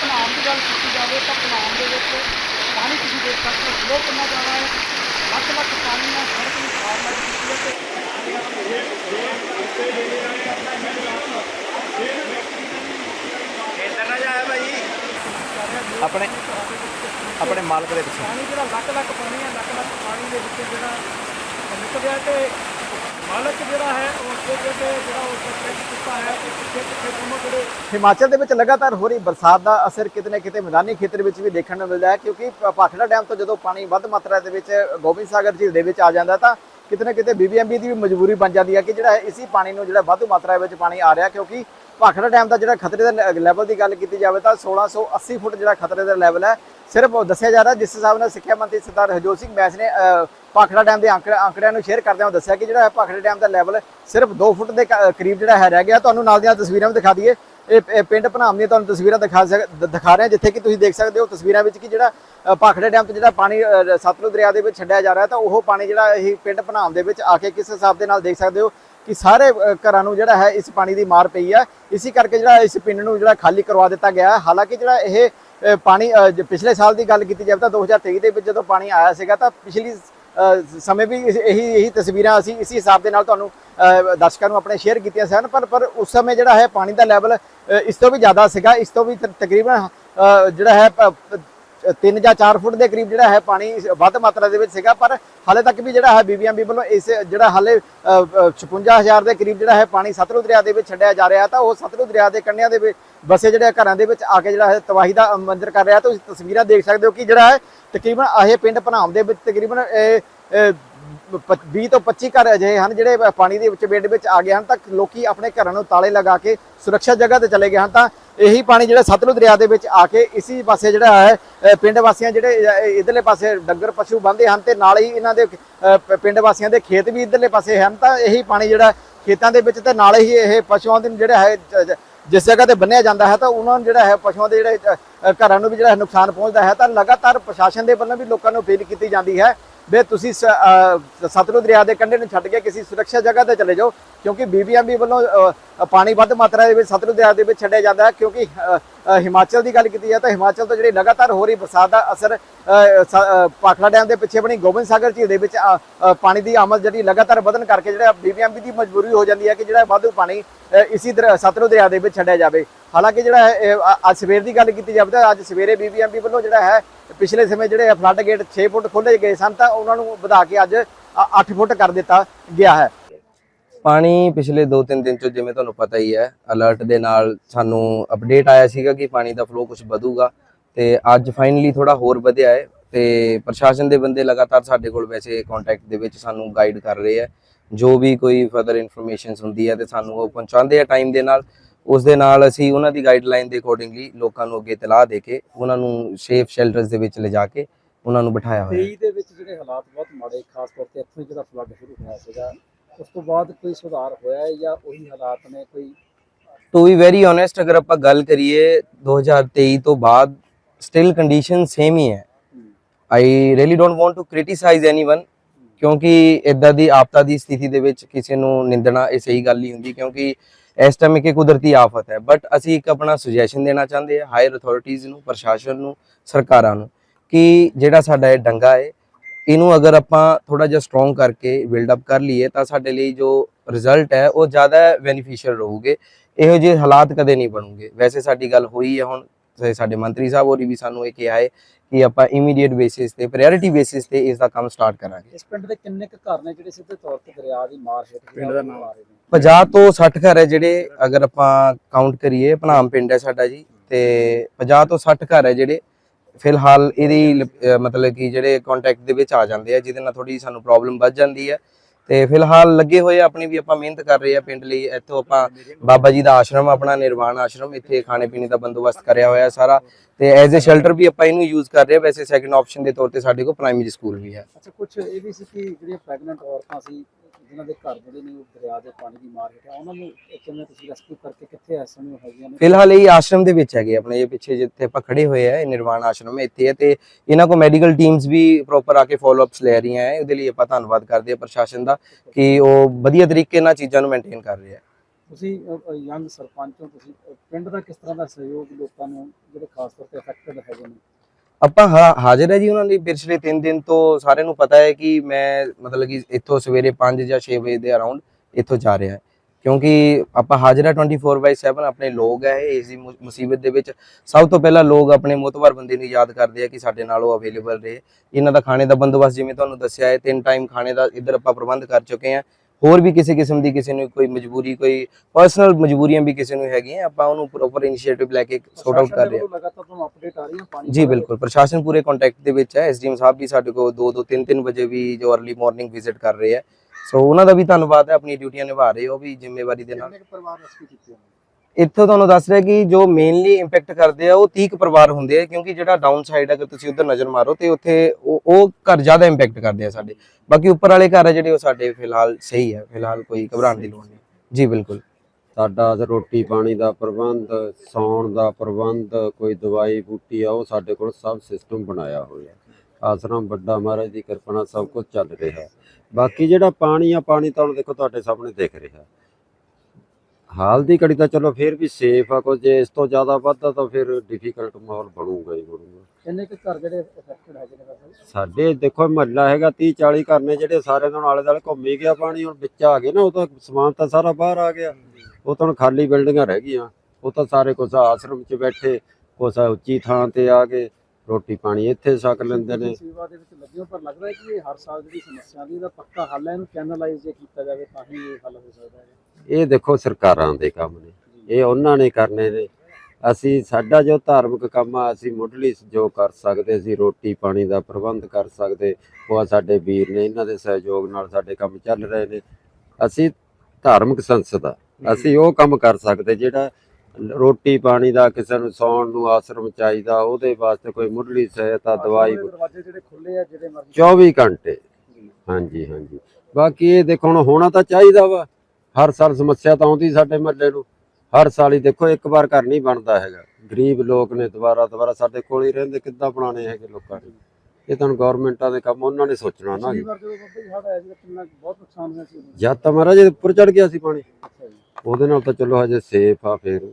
ਪਨਾਮ ਦੀ ਗੱਲ ਕੀਤੀ ਜਾਵੇ ਤਾਂ ਪਨਾਮ ਦੇ ਵਿੱਚ ਪਾਣੀ ਤੁਸੀਂ ਦੇਖ ਸਕਦੇ ਹੋ ਫਲੋ ਕਿੰਨਾ ਜ਼ਿਆਦਾ ਹੈ। ਲੱਖ ਲੱਖ ਪਾਣੀ ਨਾਲ ਸੜਕ ਨੂੰ ਖਾਰ ਲੱਗ ਚੁੱਕੀ ਹੈ ਤੇ ਆਪਣੇ ਆਪਣੇ ਮਾਲਕ ਦੇ ਪਿੱਛੇ। ਪਾਣੀ ਜਿਹੜਾ ਲੱਖ ਲੱਖ ਪਾਣੀ ਹੈ ਲੱਖ ਲੱਖ ਪਾਣੀ ਦੇ ਵਿੱਚ ਜਿਹੜਾ ਨਿਕਲ ਗਿਆ ਤੇ ਮਾਲਕ ਜਿਹੜਾ ਹੈ, ਉਹ ਅੱਗੇ ਜਿਹੜਾ ਉਹ ਟ੍ਰੈਕ ਕੀਤਾ ਹੈ ਤੇ ਪਿੱਛੇ ਪਿੱਛੇ ਦੋਨੋਂ ਜਿਹੜੇ ਹਿਮਾਚਲ ਦੇ ਵਿੱਚ ਲਗਾਤਾਰ ਹੋ ਰਹੀ ਬਰਸਾਤ ਦਾ ਅਸਰ ਕਿਤੇ ਨਾ ਕਿਤੇ ਮੈਦਾਨੀ ਖੇਤਰ ਵਿੱਚ ਵੀ ਦੇਖਣ ਨੂੰ ਮਿਲਦਾ ਹੈ, ਕਿਉਂਕਿ ਪ- ਭਾਖੜਾ ਡੈਮ ਤੋਂ ਜਦੋਂ ਪਾਣੀ ਵੱਧ ਮਾਤਰਾ ਦੇ ਵਿੱਚ ਗੋਬਿੰਦ ਸਾਗਰ ਝੀਲ ਦੇ ਵਿੱਚ ਆ ਜਾਂਦਾ ਤਾਂ ਕਿਤੇ ਨਾ ਕਿਤੇ ਬੀਬੀਐਮਬੀ ਦੀ ਵੀ ਮਜਬੂਰੀ ਬਣ ਜਾਂਦੀ ਹੈ ਕਿ ਜਿਹੜਾ ਇਸੀ ਪਾਣੀ ਨੂੰ ਜਿਹੜਾ ਵਾਧੂ ਮਾਤਰਾ ਵਿੱਚ ਪਾਣੀ ਆ ਰਿਹਾ, ਕਿਉਂਕਿ ਭਾਖੜਾ ਡੈਮ ਦਾ ਜਿਹੜਾ ਖਤਰੇ ਦਾ ਲੈਵਲ ਦੀ ਗੱਲ ਕੀਤੀ ਜਾਵੇ ਤਾਂ 1680 ਫੁੱਟ ਜਿਹੜਾ ਖਤਰੇ ਦਾ ਲੈਵਲ ਹੈ, ਸਿਰਫ ਉਹ ਦੱਸਿਆ ਜਾ ਰਿਹਾ, ਜਿਸ ਹਿਸਾਬ ਨਾਲ ਸਿੱਖਿਆ ਮੰਤਰੀ ਸਰਦਾਰ ਹਰਜੋਤ ਸਿੰਘ ਬੈਂਸ ਨੇ ਭਾਖੜਾ ਡੈਮ ਦੇ ਆંકੜੇ ਆંકੜਿਆਂ ਨੂੰ ਸ਼ੇਅਰ ਕਰਦਿਆਂ ਦੱਸਿਆ ਕਿ ਜਿਹੜਾ ਹੈ ਭਾਖੜਾ ਡੈਮ ਦਾ ਲੈਵਲ ਸਿਰਫ 2 ਫੁੱਟ ਦੇ ਕਰੀਬ ਜਿਹੜਾ ਹੈ, ਰਹਿ ਗਿਆ। ਤੁਹਾਨੂੰ ਨਾਲ ਦੀਆਂ ਤਸਵੀਰਾਂ ਵੀ ਦਿਖਾ ਦਈਏ। ਇਹ ਪਿੰਡ ਭਨਾਮ ਦੀਆਂ ਤੁਹਾਨੂੰ ਤਸਵੀਰਾਂ ਦਿਖਾ ਸਕ ਦਿਖਾ ਰਹੇ ਹਾਂ ਜਿੱਥੇ ਕਿ ਤੁਸੀਂ ਦੇਖ ਸਕਦੇ ਹੋ ਤਸਵੀਰਾਂ ਵਿੱਚ ਕਿ ਜਿਹੜਾ ਭਾਖੜੇ ਡੈਮ ਤੋਂ ਜਿਹੜਾ ਪਾਣੀ ਅ, ਸਤਲੁਜ ਦਰਿਆ ਦੇ ਵਿੱਚ ਛੱਡਿਆ ਜਾ ਰਿਹਾ ਤਾਂ ਉਹ ਪਾਣੀ ਜਿਹੜਾ ਇਹ ਪਿੰਡ ਭਨਾਮ ਦੇ ਵਿੱਚ ਆ ਕੇ ਕਿਸ ਹਿਸਾਬ ਦੇ ਨਾਲ ਦੇਖ ਸਕਦੇ ਹੋ ਕਿ ਸਾਰੇ ਘਰਾਂ ਨੂੰ ਜਿਹੜਾ ਹੈ ਇਸ ਪਾਣੀ ਦੀ ਮਾਰ ਪਈ ਹੈ ਇਸੇ ਕਰਕੇ ਜਿਹੜਾ ਇਸ ਪਿੰਡ ਨੂੰ ਜਿਹੜਾ ਖਾਲੀ ਕਰਵਾ ਦਿੱਤਾ ਗਿਆ। ਹੈ ਹਾਲਾਂਕਿ ਜਿਹੜਾ ਇਹ ਪਾਣੀ ਪਿਛਲੇ ਸਾਲ ਦੀ ਗੱਲ ਕੀਤੀ ਜਾਵੇ ਤਾਂ 2023 ਦੇ ਵਿੱਚ ਜਦੋਂ ਪਾਣੀ ਆਇਆ ਸੀਗਾ ਤਾਂ ਪਿਛਲੀ ਸਮੇਂ ਵੀ ਇਹੀ ਇਹੀ ਤਸਵੀਰਾਂ ਅਸੀਂ ਇਸੇ ਹਿਸਾਬ ਦੇ ਨਾਲ ਤੁਹਾਨੂੰ ਦਰਸ਼ਕਾਂ ਨੂੰ ਆਪਣੇ ਸ਼ੇਅਰ ਕੀਤੀਆਂ ਸਨ, ਪਰ ਪਰ ਉਸ ਸਮੇਂ ਜਿਹੜਾ ਹੈ ਪਾਣੀ ਦਾ ਲੈਵਲ ਇਸ ਤੋਂ ਵੀ ਜ਼ਿਆਦਾ ਸੀਗਾ, ਇਸ ਤੋਂ ਵੀ ਤਕਰੀਬਨ ਜਿਹੜਾ ਹੈ ਪ- ਤਿੰਨ ਜਾਂ 4 ਫੁੱਟ ਦੇ ਕਰੀਬ ਜਿਹੜਾ ਹੈ ਪਾਣੀ ਵੱਧ ਮਾਤਰਾ ਦੇ ਵਿੱਚ ਸੀਗਾ ਪਰ ਹਾਲੇ ਤੱਕ ਵੀ ਜਿਹੜਾ ਹੈ ਬੀਬੀਐਮਬੀ ਵੱਲੋਂ ਇਸ ਜਿਹੜਾ ਹਾਲੇ ਅ, ਅ, 56000 ਦੇ ਕਰੀਬ ਜਿਹੜਾ ਹੈ ਪਾਣੀ ਸਤਲੁਜ ਦਰਿਆ ਦੇ ਵਿੱਚ ਛੱਡਿਆ ਜਾ ਰਿਹਾ ਤਾਂ ਉਹ ਸਤਲੁਜ ਦਰਿਆ ਦੇ ਕੰਢਿਆਂ ਦੇ ਵਿੱਚ ਬਸੇ ਜਿਹੜੇ ਘਰਾਂ ਦੇ ਵਿੱਚ ਆ ਕੇ ਜਿਹੜਾ ਹੈ ਤਬਾਹੀ ਦਾ ਮੰਜ਼ਰ ਕਰ ਰਿਹਾ ਤੁਸੀਂ ਤਸਵੀਰਾਂ ਦੇਖ ਸਕਦੇ ਹੋ ਕਿ ਜਿਹੜਾ ਹੈ ਤਕਰੀਬਨ ਇਹ ਪਿੰਡ ਭਨਾਮ ਦੇ ਵਿੱਚ ਤਕਰੀਬਨ 20 ਤੋਂ 25 ਘਰ ਅਜਿਹੇ ਹਨ ਜਿਹੜੇ ਪਾਣੀ ਦੇ ਵਿੱਚ ਵਿੱਚ ਆ ਗਏ ਹਨ ਤਾਂ ਲੋਕੀ ਆਪਣੇ ਘਰਾਂ ਨੂੰ ਤਾਲੇ ਲਗਾ ਕੇ ਸੁਰੱਖਿਅਤ ਜਗ੍ਹਾ ਤੇ ਚਲੇ ਗਏ ਹਨ ਤਾਂ ਇਹੀ ਪਾਣੀ ਜਿਹੜਾ ਸਤਲੁਜ ਦਰਿਆ ਦੇ ਵਿੱਚ ਆ ਕੇ ਇਸੀ ਪਾਸੇ ਜਿਹੜਾ ਹੈ ਪਿੰਡ ਵਾਸੀਆਂ ਜਿਹੜੇ ਅ, ਇਧਰਲੇ ਪਾਸੇ ਡੰਗਰ ਪਸ਼ੂ ਬੰਦੇ ਹਨ ਤੇ ਨਾਲ ਹੀ ਇਹਨਾਂ ਦੇ ਪਿੰਡ ਵਾਸੀਆਂ ਦੇ ਖੇਤ ਵੀ ਇਧਰਲੇ ਪਾਸੇ ਹਨ ਤਾਂ ਇਹੀ ਪਾਣੀ ਜਿਹੜਾ ਖੇਤਾਂ ਦੇ ਵਿੱਚ ਤੇ ਨਾਲ ਹੀ ਇਹ ਪਸ਼ੂਆਂ ਦੇ ਜਿਹੜਾ ਹੈ ਜਿਸ ਜਗ੍ਹਾ ਤੇ ਬੰਨਿਆ ਜਾਂਦਾ ਹੈ ਤਾਂ ਉਹਨਾਂ ਨੂੰ ਜਿਹੜਾ ਹੈ ਪਸ਼ੂਆਂ ਦੇ ਜਿਹੜੇ ਘਰਾਂ ਨੂੰ ਵੀ ਜਿਹੜਾ ਹੈ ਨੁਕਸਾਨ ਪਹੁੰਚਦਾ ਹੈ ਤਾਂ ਲਗਾਤਾਰ ਪ੍ਰਸ਼ਾਸਨ ਦੇ ਵੱਲੋਂ ਵੀ ਲੋਕਾਂ ਨੂੰ ਅਪੀਲ ਕੀਤੀ ਜਾਂਦੀ ਹੈ ਵੀ ਤੁਸੀਂ ਸ- ਅ, ਸਤਲੁਜ ਦਰਿਆ ਦੇ ਕੰਢੇ ਨੂੰ ਛੱਡ ਕੇ ਕਿਸੇ ਸੁਰੱਖਿਆ ਜਗ੍ਹਾ ਤੇ ਚਲੇ ਜਾਓ ਕਿਉਂਕਿ ਬੀਬੀਐਮਬੀ ਵੱਲੋਂ ਅ, ਅ, ਪਾਣੀ ਵੱਧ ਮਾਤਰਾ ਦੇ ਵਿੱਚ ਸਤਲੁਜ ਦਰਿਆ ਦੇ ਵਿੱਚ ਛੱਡਿਆ ਜਾਂਦਾ ਹੈ ਕਿਉਂਕਿ ਹਿਮਾਚਲ ਦੀ ਗੱਲ ਕੀਤੀ ਜਾਏ ਤਾਂ ਹਿਮਾਚਲ ਤੋਂ ਜਿਹੜੀ ਲਗਾਤਾਰ ਹੋ ਰਹੀ ਬਰਸਾਤ ਦਾ ਅਸਰ ਅ, ਸ- ਅ, ਡੈਮ ਦੇ ਪਿੱਛੇ ਬਣੀ ਗੋਬਿੰਦ ਸਾਗਰ ਝੀਲ ਦੇ ਵਿੱਚ ਪਾਣੀ ਦੀ ਆਮਦ ਜਿਹੜੀ ਲਗਾਤਾਰ ਵਧਣ ਕਰਕੇ ਜਿਹੜਾ ਬੀਬੀਐਮਬੀ ਦੀ ਮਜਬੂਰੀ ਹੋ ਜਾਂਦੀ ਹੈ ਕਿ ਜਿਹੜਾ ਵਾਧੂ ਪਾਣੀ ਅ, ਦਰ- ਸਤਲੁਜ ਦਰਿਆ ਦੇ ਵਿੱਚ ਛੱਡਿਆ ਜਾਵੇ। ਹਾਲਾਂਕਿ ਜਿਹੜਾ ਅੱਜ ਸਵੇਰ ਦੀ ਗੱਲ ਕੀਤੀ ਜਾਵੇ ਤਾਂ ਅੱਜ ਸਵੇਰੇ ਬੀਬੀਐਮਬੀ ਵੱਲੋਂ ਜਿਹੜਾ ਹੈ ਪਿਛਲੇ ਸਮੇਂ ਜਿਹੜੇ ਫਲੱਡ ਗੇਟ 6 ਫੁੱਟ ਖੋਲੇ ਗਏ ਸਨ ਤਾਂ ਉਹਨਾਂ ਨੂੰ ਵਧਾ ਕੇ ਅੱਜ 8 ਫੁੱਟ ਕਰ ਦਿੱਤਾ ਗਿਆ ਹੈ। ਪਾਣੀ ਪਿਛਲੇ 2-3 ਦਿਨ ਤੋਂ ਜਿਵੇਂ ਤੁਹਾਨੂੰ ਪਤਾ ਹੀ ਹੈ ਅਲਰਟ ਦੇ ਨਾਲ ਸਾਨੂੰ ਅਪਡੇਟ ਆਇਆ ਸੀਗਾ ਕਿ ਪਾਣੀ ਦਾ ਫਲੋ ਕੁਝ ਵਧੂਗਾ ਤੇ ਅੱਜ ਫਾਈਨਲੀ ਥੋੜਾ ਹੋਰ ਵਧਿਆ ਹੈ ਤੇ ਪ੍ਰਸ਼ਾਸਨ ਦੇ ਬੰਦੇ ਲਗਾਤਾਰ ਸਾਡੇ ਕੋਲ ਵੈਸੇ ਕੰਟੈਕਟ ਦੇ ਵਿੱਚ ਸਾਨੂੰ ਗਾਈਡ ਕਰ ਰਹੇ ਹੈ। ਜੋ ਵੀ ਕੋਈ ਫਰਦਰ ਇਨਫੋਰਮੇਸ਼ਨਸ ਹੁੰਦੀ ਹੈ ਤੇ ਸਾਨੂੰ ਉਹ ਪਹੁੰਚਾਉਂਦੇ ਆ ਟਾਈਮ ਦੇ ਨਾਲ ਉਸ ਦੇ ਨਾਲ ਅਸੀਂ ਉਹਨਾਂ ਦੀ ਗਾਈਡਲਾਈਨ ਦੇ ਅਕੋਰਡਿੰਗਲੀ ਲੋਕਾਂ ਨੂੰ ਅੱਗੇ ਇਤਲਾਹ ਦੇ ਕੇ ਉਹਨਾਂ ਨੂੰ ਸੇਫ ਸ਼ੈਲਟਰਸ ਦੇ ਵਿੱਚ ਲਿਜਾ ਕੇ ਉਹਨਾਂ ਨੂੰ ਬਿਠਾਇਆ ਹੋਇਆ। ਹੈ 23 ਦੇ ਵਿੱਚ ਜਿਹੜੇ ਹਾਲਾਤ ਬਹੁਤ ਮਾੜੇ ਖਾਸ ਤੌਰ ਤੇ ਇੱਥੋਂ ਜਿਹੜਾ ਫਲੱਡ ਸ਼ੁਰੂ ਹੋਇਆ ਸੀਗਾ ਉਸ ਤੋਂ ਬਾਅਦ ਕੋਈ ਸੁਧਾਰ ਹੋਇਆ ਹੈ ਜਾਂ ਉਹੀ ਹਾਲਾਤ ਨੇ ਕੋਈ? ਟੂ ਬੀ ਵੈਰੀ ਓਨੈਸਟ ਅਗਰ ਆਪਾਂ ਗੱਲ ਕਰੀਏ 2023 ਤੋਂ ਬਾਅਦ ਸਟਿਲ ਕੰਡੀਸ਼ਨ ਸੇਮ ਹੀ ਹੈ। I really don't want to criticise anyone ਕਿਉਂਕਿ ਇਦਾਂ ਦੀ ਆਪਤਾ ਦੀ ਸਥਿਤੀ ਦੇ ਵਿੱਚ ਕਿਸੇ ਨੂੰ ਨਿੰਦਣਾ ਇਹ ਸਹੀ ਗੱਲ ਨਹੀਂ ਹੁੰਦੀ ਕਿਉਂਕਿ ਇਸ ਟਾਈਮ ਇੱਕ ਕੁਦਰਤੀ ਆਫਤ ਹੈ। ਬਟ ਅਸੀਂ ਇੱਕ ਆਪਣਾ ਸੁਜੈਸ਼ਨ ਦੇਣਾ ਚਾਹੁੰਦੇ ਹਾਂ ਹਾਇਰ ਅਥਾਰਟੀਜ਼ ਨੂੰ ਪ੍ਰਸ਼ਾਸਨ ਨੂੰ ਸਰਕਾਰਾਂ ਨੂੰ ਕਿ ਜਿਹੜਾ ਸਾਡਾ ਇਹ ਡੰਗਾ ਹੈ ਇਹਨੂੰ ਅਗਰ ਆਪਾਂ ਥੋੜਾ ਜਿਹਾ ਸਟਰੋਂਗ ਕਰਕੇ ਬਿਲਡ ਅਪ ਕਰ ਲਈਏ ਤਾਂ ਸਾਡੇ ਲਈ ਜੋ ਰਿਜ਼ਲਟ ਹੈ ਉਹ ਜ਼ਿਆਦਾ ਬੈਨੀਫੀਸ਼ੀਅਲ ਰਹੂਗੇ। ਇਹੋ ਜਿਹੇ ਹਾਲਾਤ ਕਦੇ ਨਹੀਂ ਬਣੂਗੇ। ਵੈਸੇ ਸਾਡੀ ਗੱਲ ਹੋਈ ਹੈ ਹੁਣ ਸਾਡੇ ਮੰਤਰੀ ਸਾਹਿਬ ਹੋਰੀ ਵੀ ਸਾਨੂੰ ਇਹ ਕਿਹਾ ਹੈ ਕਿ ਆਪਾਂ ਇਮੀਡੀਏਟ ਬੇਸਿਸ ਤੇ ਪ੍ਰਾਇੋਰਟੀ ਬੇਸਿਸ ਤੇ ਇਸ ਦਾ ਕੰਮ ਸਟਾਰਟ ਕਰਾਂਗੇ। ਇਸ ਪਿੰਡ ਦੇ ਕਿੰਨੇ ਕੁ ਘਰ ਨੇ ਜਿਹੜੇ ਸਿੱਧੇ ਤੌਰ ਤੇ ਦਰਿਆ ਦੀ ਮਾਰ ਹੇਠ ਪਿੰਡ ਦਾ ਨਾਮ। ਆ ਰਹੇ ਨੇ? 50 ਤੋਂ 60 ਘਰ ਹੈ ਜਿਹੜੇ ਅਗਰ ਆਪਾਂ ਕਾਊਂਟ ਕਰੀਏ ਭਨਾਮ ਪਿੰਡ ਹੈ ਸਾਡਾ ਜੀ ਤੇ 50 ਤੋਂ 60 ਘਰ ਹੈ ਜਿਹੜੇ ਫਿਲਹਾਲ ਇਹਦੀ ਅਹ ਮਤਲਬ ਕਿ ਜਿਹੜੇ ਕੰਟੈਕਟ ਦੇ ਵਿੱਚ ਆ ਜਾਂਦੇ ਆ ਜਿਹਦੇ ਨਾਲ ਥੋੜੀ ਸਾਨੂੰ ਪ੍ਰੋਬਲਮ ਵੱਧ ਜਾਂਦੀ ਹੈ। ਤੇ ਫਿਲਹਾਲ ਲੱਗੇ ਹੋਏ ਆ, ਆਪਣੀ ਵੀ ਆਪਾਂ ਮਿਹਨਤ ਕਰ ਰਹੇ ਆ ਪਿੰਡ ਲਈ ਇੱਥੋਂ ਆਪਾਂ ਬਾਬਾ ਜੀ ਦਾ ਆਸ਼ਰਮ ਆਪਣਾ ਨਿਰਵਾਣ ਆਸ਼ਰਮ ਇੱਥੇ ਖਾਣੇ ਪੀਣੇ ਦਾ ਬੰਦੋਬਸਤ ਕਰਿਆ ਹੋਇਆ ਸਾਰਾ। ਤੇ ਐਜ਼ ਅ ਸ਼ੈਲਟਰ ਵੀ ਆਪਾਂ ਇਹਨੂੰ ਯੂਜ਼ ਕਰ ਰਹੇ ਆ ਵੈਸੇ ਸੈਕੰਡ ਆਪਸ਼ਨ ਦੇ ਤੌਰ ਤੇ ਸਾਡੇ ਕੋਲ ਪ੍ਰਾਇਮਰੀ ਸਕੂਲ ਵੀ ਹੈ। ਅੱਛਾ ਕੁਝ ਇਹ ਵੀ ਸੀ ਕਿ ਜਿਹੜੀਆਂ ਪ੍ਰੈਗਨੈਂਟ ਔਰਤਾਂ ਸੀ ਜਿਨ੍ਹਾਂ ਦੇ ਘਰ ਜਿਹੜੇ ਨੇ ਉਹ ਦਰਿਆ ਦੇ ਪਾਣੀ ਦੀ ਮਾਰ ਹੇਠ ਆ ਉਹਨਾਂ ਨੂੰ ਕਿਵੇਂ ਤੁਸੀਂ ਰੈਸਕਿਊ ਕਰਕੇ ਕਿੱਥੇ ਇਸ ਸਮੇਂ ਹੈਗੀਆਂ ਨੇ। ਫਿਲਹਾਲ ਇਹ ਆਸ਼ਰਮ ਦੇ ਵਿੱਚ ਹੈਗੇ ਆਪਣੇ ਇਹ ਪਿੱਛੇ ਜਿੱਥੇ ਆਪਾਂ ਖੜੇ ਹੋਏ ਆ ਇਹ ਨਿਰਵਾਣ ਆਸ਼ਰਮ ਹੈ ਇੱਥੇ ਹੈ ਤੇ ਇਹਨਾਂ ਕੋ ਮੈਡੀਕਲ ਟੀਮਸ ਵੀ ਪ੍ਰੋਪਰ ਆ ਕੇ ਫਾਲੋ ਅਪਸ ਲੈ ਰਹੀਆਂ ਹੈ ਉਹਦੇ ਲਈ ਆਪਾਂ ਧੰਨਵਾਦ ਕਰਦੇ ਆ ਪ੍ਰਸ਼ਾਸਨ ਦਾ ਕਿ ਉਹ ਵਧੀਆ ਤਰੀਕੇ ਨਾਲ ਚੀਜ਼ਾਂ ਨੂੰ ਮੇਨਟੇਨ ਕਰ ਰਹੇ। ਆ ਤੁਸੀਂ ਯੰਗ ਸਰਪੰਚ ਹੋ ਤੁਸੀਂ ਪਿੰਡ ਦਾ ਕਿਸ ਤਰ੍ਹਾਂ ਦਾ ਸਹਿਯੋਗ ਲੋਕਾਂ ਨੂੰ ਜਿਹੜੇ ਖਾਸ ਤੌਰ ਤੇ ਅਫੈਕਟਡ ਹੈਗੇ ਨੇ? ਆਪਾਂ ਹਾ- ਹਾਜ਼ਰ ਹੈ ਜੀ ਉਹਨਾਂ ਦੀ ਪਿਛਲੇ 3 ਦਿਨ ਤੋਂ ਸਾਰਿਆਂ ਨੂੰ ਪਤਾ ਹੈ ਕਿ ਮੈਂ ਮਤਲਬ ਕਿ ਇੱਥੋਂ ਸਵੇਰੇ 5 ਜਾਂ 6 ਵਜੇ ਦੇ ਅਰਾਊਂਡ ਇੱਥੋਂ ਜਾ ਰਿਹਾ ਹੈ। ਕਿਉਂਕਿ ਆਪਾਂ ਹਾਜ਼ਰ ਹੈ 24/7 ਆਪਣੇ ਲੋਕ ਹੈ ਇਸ ਦੀ ਮੁਸੀਬਤ ਦੇ ਵਿੱਚ ਸਭ ਤੋਂ ਪਹਿਲਾਂ ਲੋਕ ਆਪਣੇ ਮੋਤਬਰ ਬੰਦੇ ਨੂੰ ਯਾਦ ਕਰਦੇ ਆ ਕਿ ਸਾਡੇ ਨਾਲ ਉਹ ਅਵੇਲੇਬਲ ਰਹੇ। ਇਹਨਾਂ ਦਾ ਖਾਣੇ ਦਾ ਬੰਦੋਬਸਤ ਜਿਵੇਂ ਤੁਹਾਨੂੰ ਦੱਸਿਆ ਹੈ, ਤਿੰਨ ਟਾਈਮ ਖਾਣੇ ਦਾ ਇੱਧਰ ਆਪਾਂ ਪ੍ਰਬੰਧ ਕਰ ਚੁੱਕੇ ਹਾਂ। ਹੋਰ ਵੀ ਕਿਸੇ ਕਿਸਮ ਦੀ ਕਿਸੇ ਨੂੰ ਕੋਈ ਮਜਬੂਰੀ ਕੋਈ ਪਰਸਨਲ ਮਜਬੂਰੀਆਂ ਵੀ ਕਿਸੇ ਨੂੰ ਹੈਗੀਆਂ ਆਪਾਂ ਉਹਨੂੰ ਪ੍ਰੋਪਰ ਇਨੀਸ਼ੀਏਟਿਵ ਲੈ ਕੇ ਸੌਟ ਆਊਟ ਕਰ ਰਹੇ ਹਾਂ। ਲਗਾਤਾਰ ਤੁਹਾਨੂੰ ਅਪਡੇਟ ਆ ਰਹੀਆਂ ਪਾਣੀ ਜੀ ਬਿਲਕੁਲ ਪ੍ਰਸ਼ਾਸਨ ਪੂਰੇ ਕੰਟੈਕਟ ਦੇ ਵਿੱਚ ਹੈ ਐਸਡੀਐਮ ਸਾਹਿਬ ਵੀ ਸਾਡੇ ਕੋਲ 2 2 3 3 ਵਜੇ ਵੀ ਜੋ अर्ਲੀ ਮਾਰਨਿੰਗ ਵਿਜ਼ਿਟ ਕਰ ਰਹੇ ਹੈ। ਸੋ ਉਹਨਾਂ ਦਾ ਵੀ ਧੰਨਵਾਦ ਹੈ ਆਪਣੀ ਡਿਊਟੀਆਂ ਨਿਭਾ ਰਹੇ ਹੋ ਵੀ ਜ਼ਿੰਮੇਵਾਰੀ ਦੇ ਨਾਲ। ਪਰਿਵਾਰ ਰੈਸਕਿਊ ਕੀਤੇ ਇੱਥੋਂ ਤੁਹਾਨੂੰ ਦੱਸ ਰਿਹਾ ਕਿ ਜੋ ਮੇਨਲੀ ਇੰਪੈਕਟ ਕਰਦੇ ਆ, ਉਹ 30 ਪਰਿਵਾਰ ਹੁੰਦੇ ਆ, ਕਿਉਂਕਿ ਜਿਹੜਾ ਡਾਊਨ ਸਾਈਡ ਅਗਰ ਤੁਸੀਂ ਉਧਰ ਨਜ਼ਰ ਮਾਰੋ ਤੇ ਉੱਥੇ ਉਹ ਘਰ ਜ਼ਿਆਦਾ ਇੰਪੈਕਟ ਕਰਦੇ ਆ ਸਾਡੇ। ਬਾਕੀ ਉੱਪਰ ਵਾਲੇ ਘਰ ਆ ਜਿਹੜੇ, ਉਹ ਸਾਡੇ ਫਿਲਹਾਲ ਸਹੀ ਹੈ ਫਿਲਹਾਲ ਕੋਈ ਘਬਰਾਉਣ ਦੀ ਲੋੜ ਨਹੀਂ। ਜੀ, ਬਿਲਕੁਲ। ਸਾਡਾ ਰੋਟੀ ਪਾਣੀ ਦਾ ਪ੍ਰਬੰਧ, ਸੌਣ ਦਾ ਪ੍ਰਬੰਧ, ਕੋਈ ਦਵਾਈ ਬੂਟੀ ਆ, ਉਹ ਸਾਡੇ ਕੋਲ ਸਭ ਸਿਸਟਮ ਬਣਾਇਆ ਹੋਇਆ। ਆਸਰਾ ਵੱਡਾ ਮਹਾਰਾਜ ਦੀ ਕਿਰਪਾ ਨਾਲ ਸਭ ਕੁਝ ਚੱਲ ਰਿਹਾ। ਬਾਕੀ ਜਿਹੜਾ ਪਾਣੀ ਆ, ਪਾਣੀ ਤੁਹਾਨੂੰ ਦੇਖੋ ਤੁਹਾਡੇ ਸਾਹਮਣੇ ਦੇਖ ਰਿਹਾ। ਹਾਲ ਦੀ ਘੜੀ ਤਾਂ ਚਲੋ ਫਿਰ ਵੀ ਸੇਫ ਆ ਕੁਝ ਜੇ ਇਸ ਤੋਂ ਜ਼ਿਆਦਾ ਵੱਧਦਾ ਤਾਂ ਫਿਰ ਡਿਫਿਕਲਟ ਮਾਹੌਲ ਬਣੂਗਾ ਹੀ ਬਣੂਗਾ। ਕਿੰਨੇ ਕੁ ਘਰ ਜਿਹੜੇ ਅਫੈਕਟਡ ਹੈਗੇ ਨੇ ਵੈਸੇ? ਸਾਡੇ ਦੇਖੋ ਮਹੱਲਾ ਹੈਗਾ 30 40 ਘਰ ਨੇ ਜਿਹੜੇ ਸਾਰੇ ਤੋਂ ਆਲੇ ਦੁਆਲੇ ਘੁੰਮੀ ਗਿਆ ਪਾਣੀ ਹੁਣ ਵਿੱਚ ਆ ਗਏ ਨਾ ਉਹ ਤਾਂ ਸਮਾਨ ਤਾਂ ਸਾਰਾ ਬਾਹਰ ਆ ਗਿਆ। ਉਹ ਤਾਂ ਹੁਣ ਖਾਲੀ ਬਿਲਡਿੰਗਾਂ ਰਹਿ ਗਈਆਂ ਉਹ ਤਾਂ ਸਾਰੇ ਕੁਛ ਆਸ਼ਰਮ 'ਚ ਬੈਠੇ ਕੁਛ ਉੱਚੀ ਥਾਂ ਤੇ ਆ ਕੇ ਰੋਟੀ ਪਾਣੀ ਇੱਥੇ ਛਕ ਲੈਂਦੇ ਨੇ। ਸੇਵਾ ਦੇ ਵਿੱਚ ਲੱਗੇ ਹੋ ਪਰ ਲੱਗਦਾ ਹੈ ਕਿ ਇਹ ਹਰ ਸਾਲ ਜਿਹੜੀ ਸਮੱਸਿਆ ਦੀ ਇਹਦਾ ਪੱਕਾ ਹੱਲ ਹੈ ਇਹਨੂੰ ਚੈਨਲਾਈਜ਼ ਜੇ ਕੀਤਾ ਜਾਵੇ ਤਾਂ ਹੀ ਇਹ ਹੱਲ ਹੋ ਸਕਦਾ ਹੈ। ਇਹ ਦੇਖੋ ਸਰਕਾਰਾਂ ਦੇ ਕੰਮ ਨੇ। ਇਹ ਉਹਨਾਂ ਨੇ ਕਰਨੇ ਨੇ। ਅਸੀਂ ਸਾਡਾ ਜੋ ਧਾਰਮਿਕ ਕੰਮ ਆ ਅਸੀਂ ਮੁੱਢਲੀ ਜੋ ਕਰ ਸਕਦੇ ਅਸੀਂ ਰੋਟੀ ਪਾਣੀ ਦਾ ਪ੍ਰਬੰਧ ਕਰ ਸਕਦੇ ਉਹ ਸਾਡੇ ਵੀਰ ਨੇ ਇਹਨਾਂ ਦੇ ਸਹਿਯੋਗ ਨਾਲ ਸਾਡੇ ਕੰਮ ਚੱਲ ਰਹੇ ਨੇ। ਅਸੀਂ ਧਾਰਮਿਕ ਸੰਸਦ ਅਸੀਂ ਉਹ ਕੰਮ ਕਰ ਸਕਦੇ ਜਿਹੜਾ ਰੋਟੀ ਪਾਣੀ ਦਾ ਕਿਸੇ ਨੂੰ ਸੌਣ ਨੂੰ ਆਸ਼ਰਮ ਚਾਹੀਦਾ ਉਹਦੇ ਵਾਸਤੇ ਕੋਈ ਮੁੱਢਲੀ ਸਹਾਇਤਾ ਦਵਾਈ ਦਰਵਾਜ਼ੇ ਜਿਹੜੇ ਖੁੱਲੇ ਆ ਜਿਹੜੇ ਮਰਜ਼ੀ 24 ਘੰਟੇ। ਹਾਂਜੀ ਹਾਂਜੀ। ਬਾਕੀ ਇਹ ਦੇਖੋ ਹੁਣ ਹੋਣਾ ਤਾਂ ਚਾਹੀਦਾ ਵਾ। ਹਰ ਸਾਲ ਸਮੱਸਿਆ ਤਾਂ ਆਉਂਦੀ ਸਾਡੇ ਮਹੱਲੇ ਨੂੰ। ਹਰ ਸਾਲ ਹੀ ਦੇਖੋ ਇੱਕ ਵਾਰ ਘਰ ਨਹੀਂ ਬਣਦਾ ਹੈਗਾ। ਗਰੀਬ ਲੋਕ ਨੇ ਦੁਬਾਰਾ ਦੁਬਾਰਾ ਸਾਡੇ ਕੋਲ ਹੀ ਰਹਿੰਦੇ ਕਿੱਦਾਂ ਬਣਾਉਣੇ ਹੈਗੇ ਲੋਕਾਂ ਨੇ? ਇਹ ਤਾਂ ਗਵਰਨਮੈਂਟਾਂ ਦੇ ਕੰਮ ਉਹਨਾਂ ਨੇ ਸੋਚਣਾ ਨਾ ਵਾਰ ਜਦੋਂ ਤਾਂ ਮਹਾਰਾਜ ਉੱਪਰ ਚੜ ਗਿਆ ਸੀ ਪਾਣੀ। ਜੀ। ਉਹਦੇ ਨਾਲ ਤਾਂ ਚਲੋ ਹਜੇ ਸੇਫ ਆ ਫੇਰ।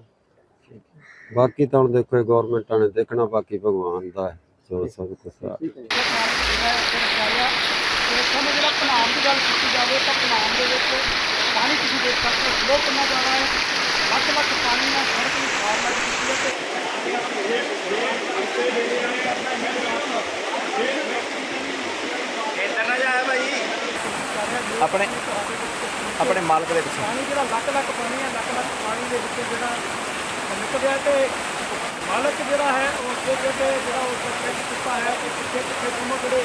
ਬਾਕੀ ਤਾਂ ਹੁਣ ਦੇਖੋ ਗਵਰਨਮੈਂਟਾਂ ਨੇ ਦੇਖਣਾ ਬਾਕੀ ਭਗਵਾਨ ਦਾ ਜੋ ਸਭ ਕੁਛ ਆ। ਜੀ। ਤੁਹਾਨੂੰ ਜਿਹੜਾ ਪਨਾਮ ਦੀ ਗੱਲ ਕੀਤੀ ਜਾਵੇ ਤਾਂ ਪਨਾਮ ਦੇ ਵਿੱਚ ਪਾਣੀ ਤੁਸੀਂ ਦੇਖ ਸਕਦੇ ਹੋ ਲੋਕ ਕਿੰਨਾ ਜ਼ਿਆਦਾ ਹੈ। ਲੱਖ ਲੱਖ ਪਾਣੀ ਨਾਲ ਸੜਕ ਨੂੰ ਖਾਰ ਲੱਗ ਚੁੱਕੀ ਹੈ ਤੇ ਆਪਣੇ ਆਪਣੇ ਮਾਲਕ ਦੇ ਪਿੱਛੇ। ਪਾਣੀ ਜਿਹੜਾ ਲੱਖ ਲੱਖ ਪਾਣੀ ਹੈ ਲੱਖ ਲੱਖ ਪਾਣੀ ਦੇ ਵਿੱਚ ਜਿਹੜਾ ਨਿਕਲ ਗਿਆ ਤੇ ਮਾਲਕ ਜਿਹੜਾ ਹੈ ਉਹ ਅੱਗੇ ਜਿਹੜਾ ਉਹ ਸਟ੍ਰੈਚ ਕੀਤਾ ਹੈ ਕਿ ਪਿੱਛੇ ਪਿੱਛੇ ਦੋਨੋਂ ਜਿਹੜੇ